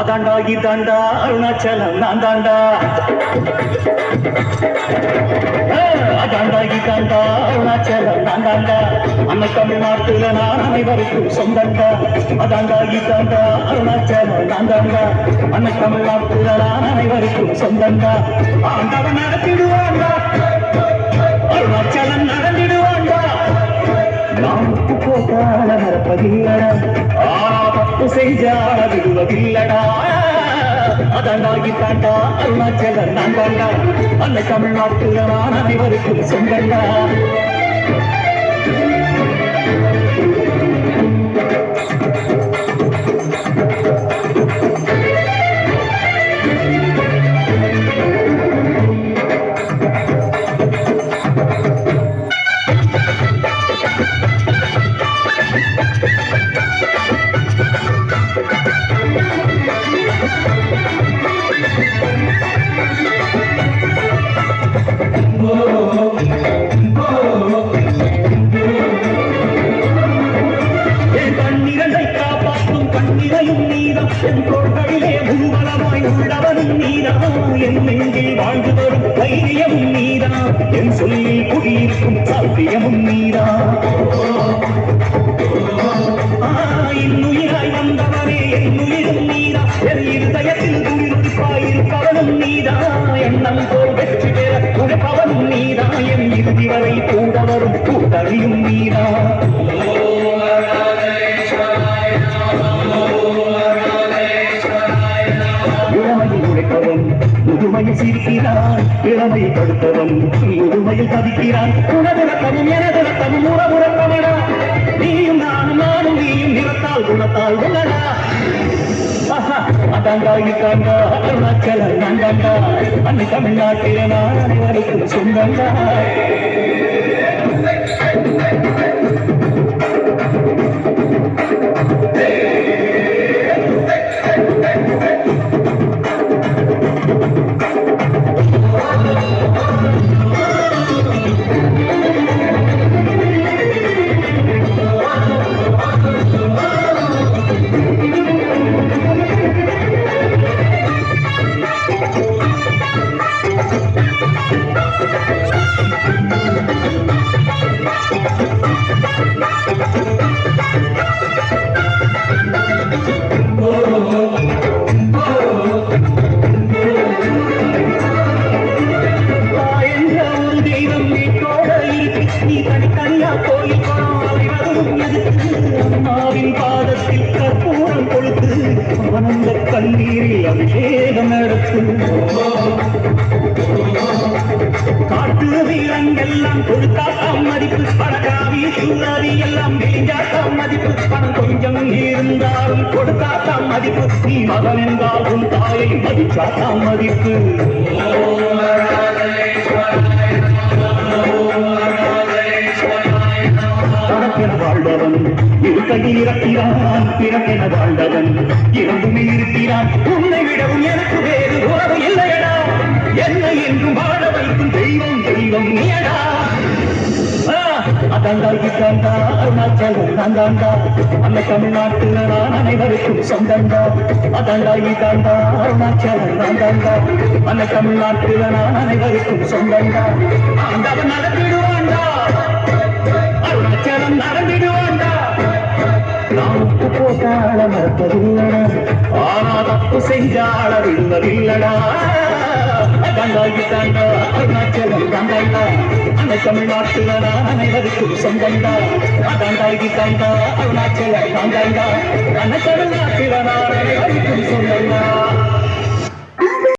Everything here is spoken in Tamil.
அதாண்டா இதாண்டா அருணாச்சலம் நான் தாண்டா. அதாண்டா இதாண்டா அருணாச்சலம் நான் தாண்டா. அன்னை தமிழ்நாட்டுல நான் அனைவருக்கும் சொந்தண்டா. அதாண்டா இதாண்டா அருணாச்சலம் நான் தாண்டா. அன்னை தமிழ்நாட்டுல நான் அனைவருக்கும் சொந்தண்டா. ஆண்டவன் நடத்திடுவாண்டா. அருணாச்சலம் நடந்திடுவாண்டா. நான் உப்பு போட்டால மறப்பதில்லடா தப்பு செஞ்சால விடுவதில்லடா அதாண்டாகி தாண்டா அருணாச்சலம் நான் தாண்டா அந்த தமிழ்நாட்டுல நான் அனைவருக்கும் சொந்தண்டா என் தோள்களிலே ஊர்வலமாய் உள்ளவனும் நீதான் என் நெஞ்சில் வாழ்ந்து வரும் தைரியமும் நீதான் என் சொல்லில் குடியிருக்கும் சாத்தியமும் நீதான் இன்னுயிராய் வந்தவனே என் உயிரும் நீதா என் இருதயத்தில் நீதா எண்ணம் போல் வெற்றி பெற உழைப்பவனும் நீதா என் இறுதி வரை கூட வரும் கூட்டணியும் நீதா முதுமையில் சிரிக்கிறான் இளமை படுத்தவன் முதுமையில் பதிக்கிறான் உனது ரத்தமும் எனது ரத்தமும் உறவு ரத்தமடா நீயும் நானும் நானும் நீயும் நிறத்தால் குணத்தால் உள்ளடா. அதாண்டா இதாண்டா அருணாச்சலம் நான்தாண்டா அன்னை தமிழ்நாட்டில நான் அனைவருக்கும் சொந்தண்டா அம்மாவின் பாதத்தில் கற்பூரம் கொடுத்து அவனந்த கண்ணீரில் அபிஷேகம் நடத்து. காட்டு வீரங்கெல்லாம் கொடுத்தாத்தாம் மதிப்பு பணக்காவி சூறாவி எல்லாம் நெஞ்சாத்தாம் மதிப்பு பணம் கொஞ்சம் இருந்தாலும் கொடுத்தாத்தாம் மதிப்பு. நீ மகன் என்றால் உன் தாயை மதிச்சாத்தாம் மதிப்பு. தனக்கென வாழ்ந்தவன் இருக்கையில் இறக்கிறான் பிறப்பென வாழ்ந்தவன் இரண்டுமே இருக்கிறான். உன்னை விடவும் எனக்கு வேறு உறவு இல்லையடா. என்னை என்றும் வாழ வைக்கும் தெய்வம் தெய்வம் நீயடா. ஆ, அதாண்டா அருணாச்சலம் தாண்டாண்டா அந்த தமிழ்நாட்டுல நான் அனைவருக்கும் சொந்தண்டா அதாண்டா தாண்டா அருணாச்சலம் தாண்டாண்டா அந்த தமிழ்நாட்டுல நான் அனைவருக்கும் சொந்தண்டா தப்பு செஞ்சால விடுவதில்லடா கண்டாகி தாண்டா அருணாச்சலம் கண்டாண்டா அந்த தமிழ்நாட்டுல நான் அனைவருக்கும் சொந்தண்டா. அதாண்டாகி தாண்டா அருணாச்சலம் கண்டாண்டா அந்த தமிழ்நாட்டுல நான் அனைவருக்கும் சொந்தண்டா.